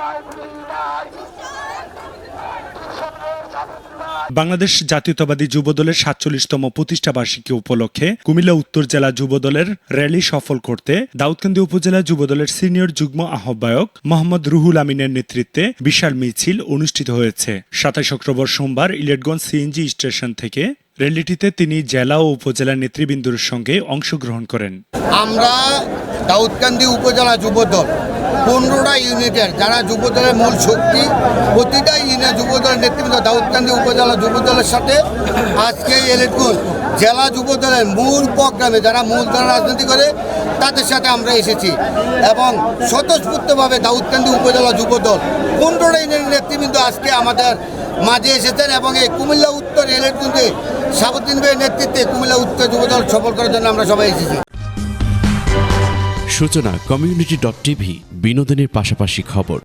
নাই। বাংলাদেশ জাতীয়তাবাদী যুবদলের সাতচল্লিশতম প্রতিষ্ঠা বার্ষিকী উপলক্ষে কুমিল্লা উত্তর জেলা যুবদলের র্যালি সফল করতে দাউদকান্দি উপজেলা যুবদলের সিনিয়র যুগ্ম আহ্বায়ক মোহাম্মদ রুহুল আমিনের নেতৃত্বে বিশাল মিছিল অনুষ্ঠিত হয়েছে। সাতাশ অক্টোবর সোমবার ইলেটগঞ্জ সিএনজি স্টেশন থেকে র্যালিটিতে তিনি জেলা ও উপজেলা নেতৃবৃন্দর সঙ্গে অংশগ্রহণ করেন। আমরা দাউদকান্দি উপজেলা যুবদল, পনেরোটা ইউনিটের, যারা যুবদলের মূল শক্তি, প্রতিটা ইউনিয়ন যুবদলের নেতৃত্ব দাউদকান্দি উপজেলা যুবদলের সাথে আজকে এলেটকুল জেলা যুবদলের মূল প্রোগ্রামে যারা মূল দল রাজনীতি করে, তাদের সাথে আমরা এসেছি এবং স্বতঃস্ফূর্তভাবে দাউদকান্দি উপজেলা যুবদল, পনেরোটা ইউনিয়নের নেতৃবৃন্দ আজকে আমাদের মাঝে এসেছেন এবং এই কুমিল্লা উত্তর এলেটকুলকে সাবুদ্দিন ভাইয়ের নেতৃত্বে কুমিল্লা উত্তর যুবদল সফল করার জন্য আমরা সবাই এসেছি। সূচনা কমিউনিটি ডট টিভি বিনোদনের পাশাপাশি খবর।